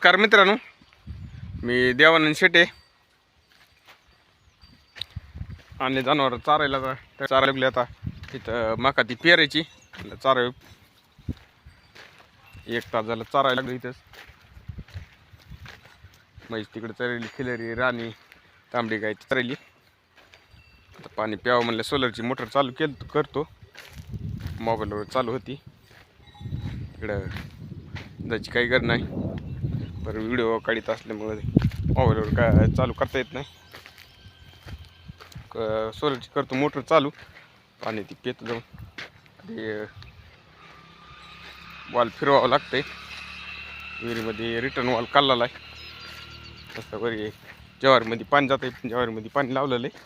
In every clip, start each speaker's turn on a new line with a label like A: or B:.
A: नमस्कार मित्रांनो. मी देवानंद शेटे. आणि जनावर चारायला जा- चारा लागले आता. तिथं मका ती पेरायची चारा एक तास झालं चारायला लागलं इथंच. म्हैस तिकडे चरली खिलरी राणी तांबडी गाय चरली. आता पाणी प्यावं म्हणलं सोलरची मोटर चालू केल करतो. मोबाईलवर चालू होती. इकडं जायची काही गरज नाही. बरं व्हिडिओ काढीत असल्यामुळे मोबाईलवर काय चालू करता येत नाही. क- सोलरची करतो मोटर चालू. पाणी ती पेत जाऊन. ते वॉल फिरवावं लागते विहिरीमध्ये रिटर्न वॉल काढलेला आहे. तसं वरी जवारीमध्ये पाणी जात आहे जवारीमध्ये पाणी लावलेलं आहे.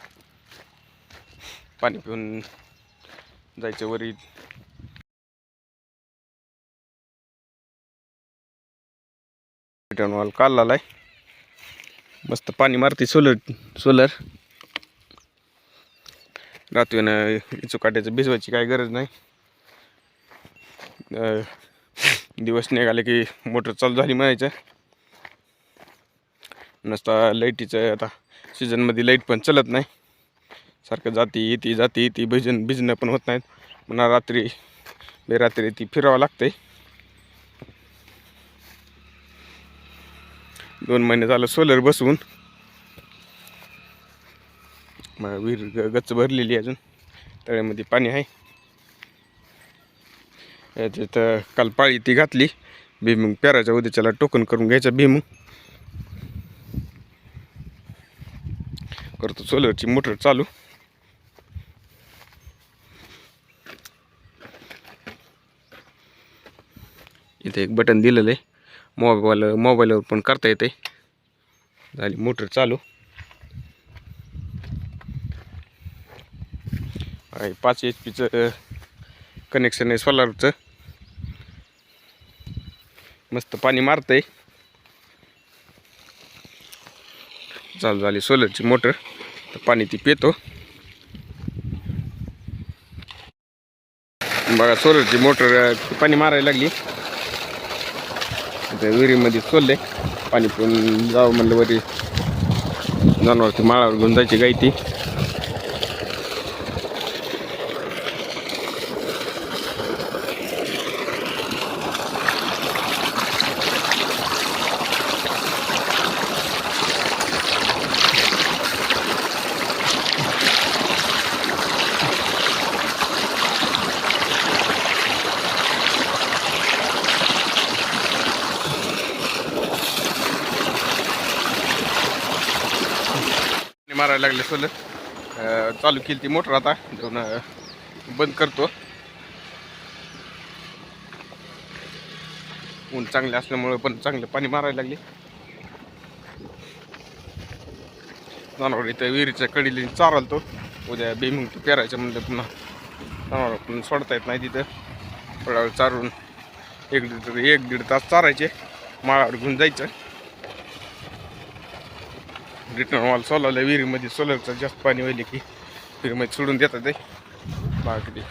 A: पाणी पिऊन जायचं वरी. रिटर्न काल आला आहे मस्त पाणी मारते सोलर सोलर. रात्रीनं इचू काट्याचं भिजवायची काही गरज नाही. दिवस निघाले की मोटर चालू झाली म्हणायचं. नसता लाईटीचं आता सीझनमध्ये लाइट पण चलत नाही. सारखं जाती येते जाती येते भिजन भिजणं पण होत नाहीत. पुन्हा रात्री बेरात्री ती फिरावं लागतंय. दोन महिने झालं सोलर बसवून. मग विहीर गच्च भरलेली आहे अजून. तळ्यामध्ये पाणी आहे. याच्यात काल पाळी ती घातली. भीमुंग पॅराच्या उद्याच्याला टोकन करून घ्यायचा भीमुंग. करतो सोलरची मोटर चालू. इथे एक बटन दिलेलं आहे. मोबाईल मोबाईलवर पण करता येते झाली मोटर चालू. आहे पाच एच पीचं कनेक्शन आहे सोलारचं मस्त पाणी मारतंय. चालू झाली सोलरची मोटर. तर पाणी ती पितो. बघा सोलरची मोटर पाणी मारायला लागली. तिथे विहिरीमध्ये सोडले. पाणी पिऊन जावं म्हणलं वरी. जनावरती माळावर घेऊन जायची गाय मारायला लागले सोलर चालू केली ती मोटर आता. जाऊन बंद करतो. ऊन चांगले असल्यामुळे पण चांगलं पाणी मारायला लागले. जनावर इथं विहिरीच्या कडीला चारलतो. उद्या बेमुंग पेरायचं म्हणलं पुन्हा. जनावर पण सोडता येत नाही तिथं. थोडा वेळ चारून एक दीड एक दीड तास चारायचे. माळावर घेऊन जायचं. रिटर्न वाल सोलवलं विहिरीमध्ये सोलरचं जास्त पाणी व्हायले की विहिरीमध्ये सोडून देतात ते बाकी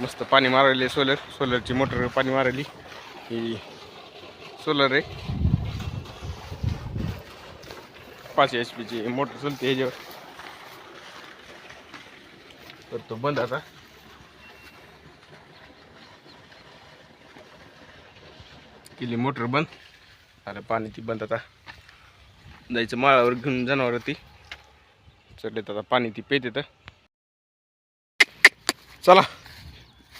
A: मस्त पाणी मारायले सोलर सोलरची मोटर पाणी मारायली ही सोलर आहे पाच एच पीची मोटर चलते ह्याच्यावर तर तो बंद आता केली मोटर बंद अरे पाणी ती बंद आता जायचं माळावर घेऊन जनावर ती. चढले आता पाणी ती पेते तर चला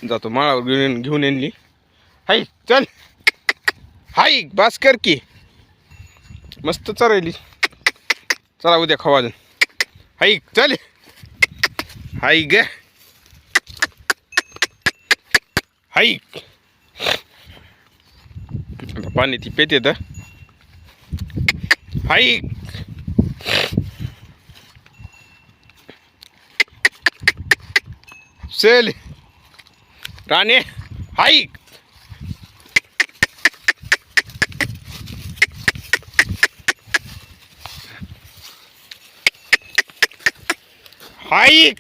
A: जातो माळावर घेऊन घेऊन येणली. हाय चल. हाय बास कर की. मस्त चरायली. चला उद्या खावा अजून. हाय चल. हाय ग. हाय. आता पाणी ती पेते तर हाय चल राणे हाईक हाईक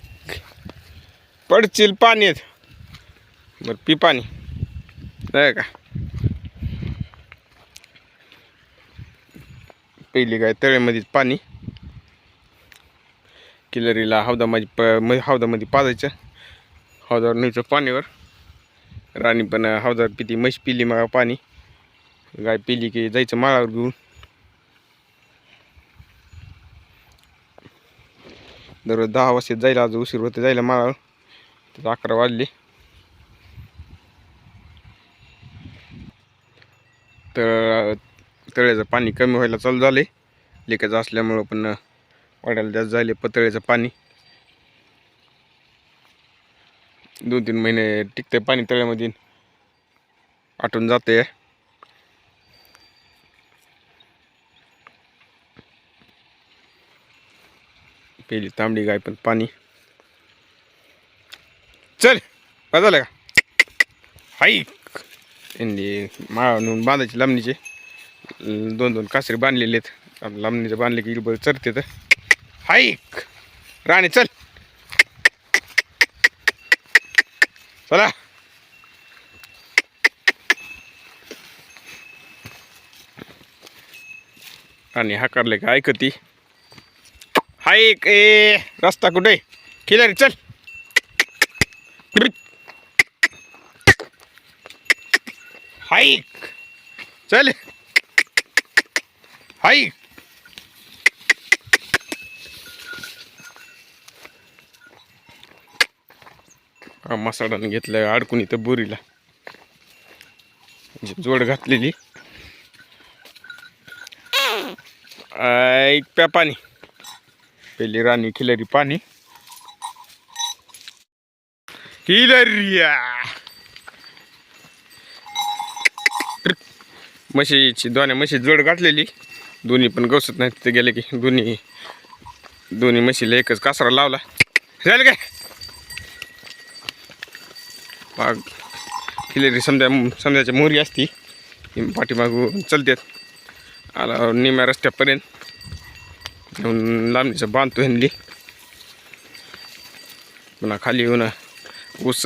A: पडशील पाण्यात. बरं पी पाणी. नाही का? पहिली गाय तळ्यामध्येच पाणी किलरीला हौदामध्ये प म- हौदामध्ये पाजायचं. हौदावर न्यायचं पाणीवर राणी पण हौदावर पिती म्हैस पिली मग पाणी. गाय पिली की जायचं माळावर घेऊन. दररोज दहा वाजता जायला आज उशीर होते जायला माळावर. तिथं अकरा वाजले. तर तळ्याचं पाणी कमी व्हायला चालू झाले लिकेज असल्यामुळं पण वाढायला जास्त झाले पतळ्याचं पाणी. दोन तीन महिने टिकते पाणी तळ्यामध्ये आटून जाते पहिली तांबडी गाय पण पाणी. चल काय झालं का? हाईक. त्यांनी माळा नेऊन लांबणीचे. दोन दोन कासरे बांधलेले आहेत. लांबणीचे बांधले की बरं चरते तर. हाईक! राणी चल. चला. आणि हाकारले का? ऐकती हाईक! ए रस्ता कुठे? खिलारी चल. हाईक! चल. हाय. मसाडानं घेतलं अडकून इथं बोरीला. म्हणजे जोड घातलेली. एक प्या पाणी. पहिली राणी खिलरी पाणी. खिलरिया. म्हशीची दोन्ही म्हशी जोड घातलेली. दोन्ही पण गवसत नाही तिथे गेले की दोन्ही दोन्ही म्हशीला एकच कासरा लावला. झालं काय? मग खिलेरी समजा समजायच्या मोरी असती ती पाठीमागून चलतात आला निम्या रस्त्यापर्यंत लांबणीचं बांधतो ह्यांनी पुन्हा खाली येऊन ऊस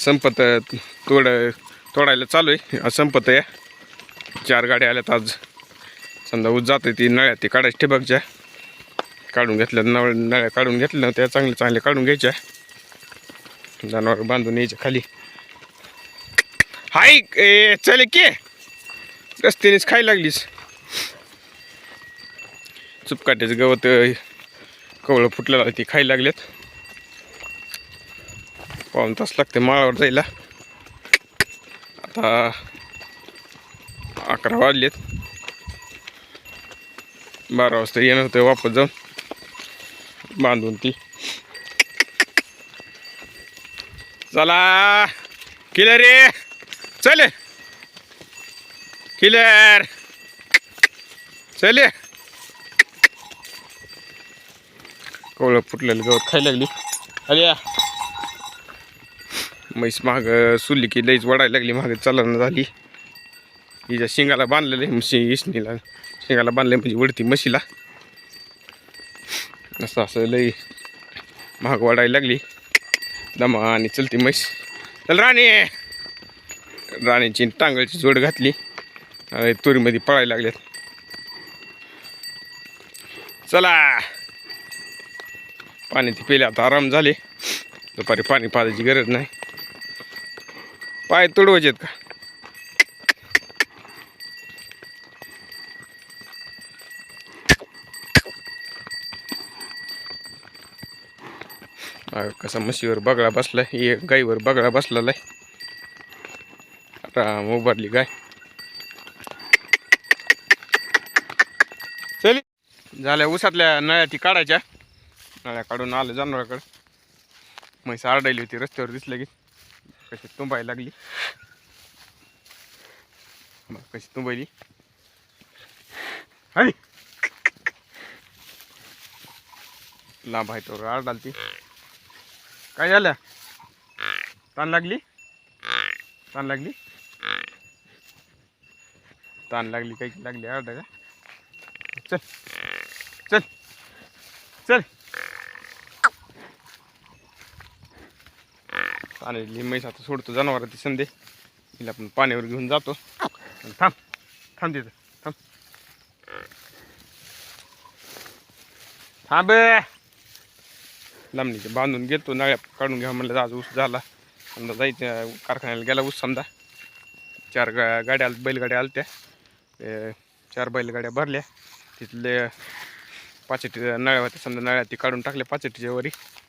A: संपत तोड तोडायला चालू आहे. संपत आहे चार गाड्या आल्यात आज. समजा ऊस जाते ती नळ्या ती काढायची ठिबकच्या काढून घेतल्या नळ नळ्या काढून घेतल्या त्या चांगले चांगले काढून घ्यायच्या. जनावर बांधून यायच्या खाली. हाय ए चल के. रस्त्यानेच खायला लागलीस. चुपकाट्याचं गवत कवळं फुटलेलं ती खायला लागलेत पाऊन तास लागते माळावर जायला. आता अकरा वाजलेत. बारा वाजता येणार होतं वापस जाऊन. बांधून ती. चला. किलर रे चल. किलर चल. कवळं फुटलेलं गवत खायला लागली. अरे म्हैस माग सुली की लईच वडायला लागली माग चालना झाली. हिच्या शिंगाला बांधलेले म्हशी इसणीला. शिंगाला बांधलं म्हणजे वडती म्हशीला असं असं लई महाग वाढायला लागली. दमा आणि चलती म्हैस. चल राणी. राणीची टांगळची जोड घातली. आणि तुरीमध्ये पळायला लागल्यात चला. पाणी ते पेले आता आराम झाले. दुपारी पाणी पाजायची गरज नाही. पाय तुडवायचे आहेत का? कसा म्हशीवर बगळा बसला आहे गाईवर बगळा बसलेला आहे. राम उभारली गाय. चल. झाल्या उसातल्या नळ्या ती काढायच्या. नळ्या काढून आलं जनावराकडं. म्हैस आरडायली होती रस्त्यावर दिसलं की. कशी तुंबायला लागली. कशी तुंबायली. हाय लांब आहे तो आरडाल ती. काय झालं? ताण लागली? ताण लागली? ताण लागली काही लागली आरडा का? चल चल चल. चालेल म्हैस आता सोडतो जनावरांची संधे तिला आपण पाण्यावर घेऊन जातो. आणि थांब थांब तिथं थांब. थांब लांबणीचे बांधून घेतो. नळ्या काढून घ्या म्हणलं आज ऊस झाला. समजा जायचं कारखान्याला गेला ऊस समजा. चार गा गाड्या आल बैलगाड्या आलत्या. त्या चार बैलगाड्या भरल्या. तिथले पाचटी नळ्या होत्या. समजा नळ्या ती काढून टाकल्या पाचटीच्या वरी.